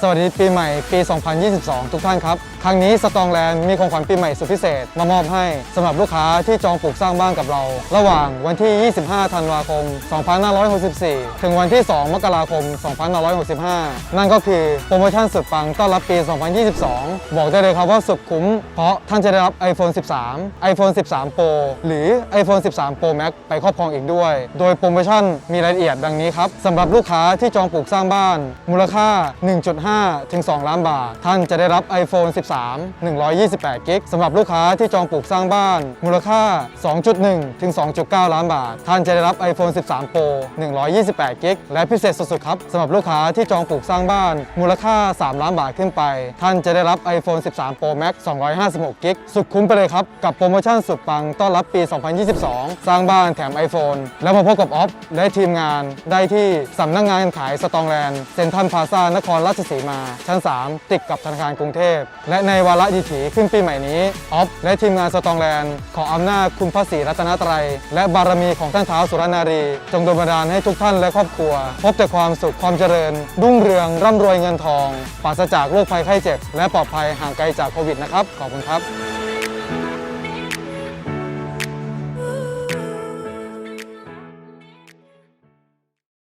สวัสดีปีใหม่ปี 2022 ทุกท่านครับ ครั้งนี้สตองแลนด์มีของขวัญปีใหม่สุดพิเศษ มามอบให้สำหรับลูกค้าที่จองปลูกสร้างบ้านกับเรา ระหว่างวันที่ 25 ธันวาคม 2564 ถึงวันที่ 2 มกราคม 2565 นั่นก็คือโปรโมชั่นสุดปังต้อนรับปี 2022 บอกได้เลยครับว่าสุดคุ้ม เพราะท่านจะได้รับ iPhone 13 iPhone 13 Pro หรือ iPhone 13 Pro Max ไปครอบครองอีกด้วย โดยโปรโมชั่นมีรายละเอียดดังนี้ครับสำหรับลูกค้าที่จองปลูกสร้างบ้าน มูลค่า 1.5 5 ถึง 2 ล้านบาท ท่านจะได้รับ iPhone 13 128กิกสำหรับลูกค้าที่จองปลูกสร้างบ้าน มูลค่า 2.1 ถึง 2.9 ล้านบาท ท่านจะได้รับ iPhone 13 Pro 128กิกและพิเศษสุดๆครับสำหรับลูกค้าที่จองปลูกสร้างบ้าน มูลค่า 3 ล้านบาทขึ้นไป ท่านจะได้รับ iPhone 13 Pro Max 256กิกสุดคุ้มไปเลยครับ กับโปรโมชั่นสุดปังต้อนรับปี 2022 สร้างบ้านแถม iPhone แล้วมาพบกับออฟและทีมงานได้ที่สำนักงานขายสตองแลนด์เซ็นทรัลพาซานครราชสีมา ชั้น 3 ติดกับธนาคารกรุงเทพ และในวาระดีถีขึ้นปีใหม่นี้ออฟและทีมงานสตองแลนด์ ขออำนาจคุณพระศรีรัตนตรัย และบารมีของท่านเท้าวสุรนารี จงดลบันดาลให้ทุกท่านและครอบครัว พบแต่ความสุขความเจริญ รุ่งเรืองร่ำรวยเงินทองปราศจากโรคภัยไข้เจ็บ และปลอดภัยห่างไกลจากโควิดนะครับขอบคุณครับ